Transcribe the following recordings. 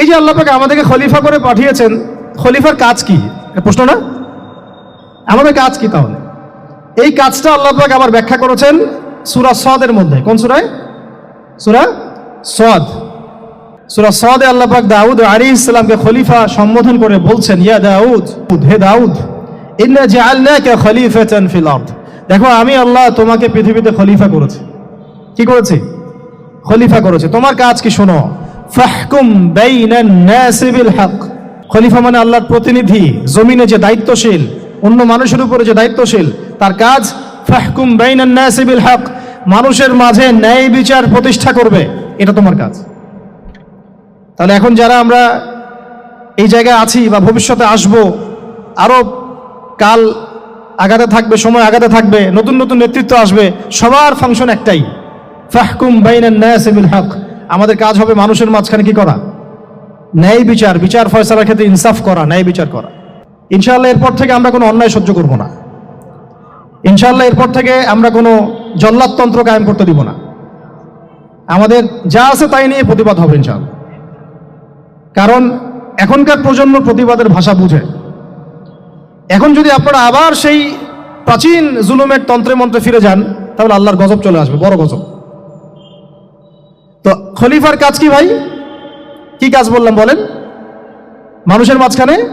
এই যে আল্লাহ আমাদেরকে খলিফা করে পাঠিয়েছেন, খলিফার কাজ কি? প্রশ্ন না? আমাদের কাজ কি তাহলে? এই কাজটা আল্লাহ পাক আবার ব্যাখ্যা করেছেন সুরা সদের মধ্যে। কোন সুরায়? সুরা সদ। সুরা সদে আল্লাহ পাক দাউদ আলী ইসলামকে খলিফা সম্বোধন করে বলছেন, ইয়া দাউদ, হে দাউদ ফিল দেখো, আমি আল্লাহ তোমাকে পৃথিবীতে খলিফা করেছি। কি করেছি? খলিফা করেছে। তোমার কাজ কি শোনো? ফাহকুম বাইনান নাসি বিল হক। খলিফা মানে আল্লাহর প্রতিনিধি, জমিনে যে দায়িত্বশীল, অন্য মানুষের উপরে যে দায়িত্বশীল, তার কাজ ফাহকুম বাইনান নাসি বিল হক। মানুষের মাঝে ন্যায় বিচার প্রতিষ্ঠা করবে, এটা তোমার কাজ। তাহলে এখন যারা আমরা এই জায়গায় আছি বা ভবিষ্যতে আসব আরও কাল আগাতে থাকবে, সময় আগাতে থাকবে, নতুন নতুন নেতৃত্ব আসবে, সবার ফাংশন একটাই, ফাহকুম বাইনান নাস বিল হক। আমাদের কাজ হবে মানুষের মাঝখানে কি করা? ন্যায় বিচার বিচার ফয়সালার ক্ষেত্রে ইনসাফ করা, ন্যায় বিচার করা। ইনশাআল্লাহ এরপর থেকে আমরা কোনো অন্যায় সহ্য করব না। ইনশাআল্লাহ এরপর থেকে আমরা কোনো জল্লাদতন্ত্র কায়েম করতে দিব না। আমাদের যা আছে তাই নিয়ে প্রতিবাদ হবে ইনশাআল্লাহ। কারণ এখনকার প্রজন্ম প্রতিবাদের ভাষা বুঝে। এখন যদি আপনারা আবার সেই প্রাচীন জুলুমের তন্ত্রে মন্ত্রে ফিরে যান, তাহলে আল্লাহর গজব চলে আসবে, বড় গজব। তো খলিফার কাজ কি ভাই? কি কাজ বললাম বলেন? মানুষের মাঝখানে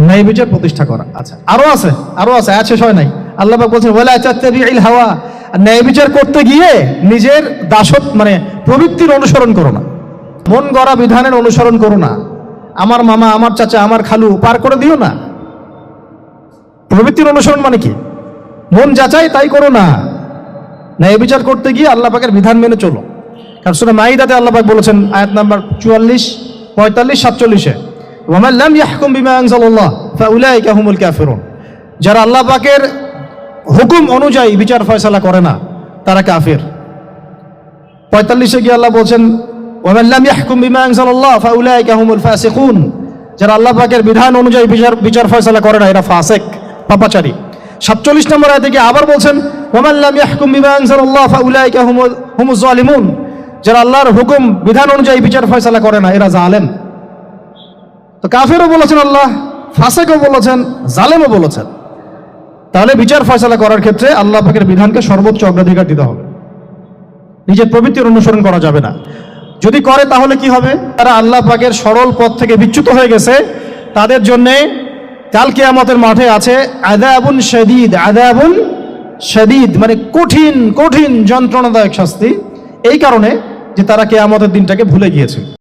ন্যায় বিচার প্রতিষ্ঠা করা। আচ্ছা আরও আছে আরও আছে শেষ হয় নাই। আল্লাহ বলছেন, ওয়ালা তাত্তাবিউল হাওয়া। ন্যায় বিচার করতে গিয়ে নিজের দাসত মানে প্রবৃত্তির অনুসরণ করো না। মন গড়া বিধানের অনুসরণ করো না। আমার মামা, আমার চাচা, আমার খালু, পার করে দিও না। প্রবৃত্তির অনুসরণ মানে কি? মন যাচাই তাই করো না। ন্যায় বিচার করতে গিয়ে আল্লাহ পাকের বিধান মেনে চলো। কারণ শুনে মাইদাতে আল্লাহ পাক বলেছেন, আয়াত নাম্বার চুয়াল্লিশ, পঁয়তাল্লিশ, সাতচল্লিশে, ওয়ামান লাম ইয়াহকুম বিমা আনজালাল্লাহ, ফাউলাইকা হুমুল কাফিরুন। যারা আল্লাহ পাকের হুকুম অনুযায়ী বিচার ফয়সালা করে না, তারা কাফির। পঁয়তাল্লিশে গিয়ে আল্লাহ বলছেন, ওয়ামান লাম ইয়াহকুম বিমা আনজালাল্লাহ, ফাউলাইকা হুমুল ফাসিকুন। যারা আল্লাহ পাকের বিধান অনুযায়ী বিচার বিচার ফয়সালা করে না, এরা ফাসেক, পাপাচারী। সাতচল্লিশ নম্বর আয়াতে গিয়ে আবার বলছেন, ওয়ামান লাম ইয়াহকুম বিমা আনজালাল্লাহ, ফাউলাইকা হুমুল হুমুজ জালিমুন। যারা আল্লাহর হুকুম, বিধান অনুযায়ী বিচার ফয়সালা করে না, এরা জালেম। তো কাফেরও বলেছেন আল্লাহ, ফাসেকও বলেছেন, জালেমও বলেছেন। তাহলে বিচার ফয়সালা করার ক্ষেত্রে আল্লাহ পাকের বিধানকে সর্বোচ্চ অগ্রাধিকার দিতে হবে। নিজের প্রবৃত্তির অনুসরণ করা যাবে না। যদি করে তাহলে কি হবে? তারা আল্লাহ পাকের সরল পথ থেকে বিচ্যুত হয়ে গেছে। তাদের জন্যে কাল কিয়ামতের মাঠে আছে আদাবুন শদীদ আদাবুন শদীদ মানে কঠিন কঠিন, যন্ত্রণাদায়ক শাস্তি। এই কারণে যে তারা কেয়ামতের দিনটাকে ভুলে গিয়েছে।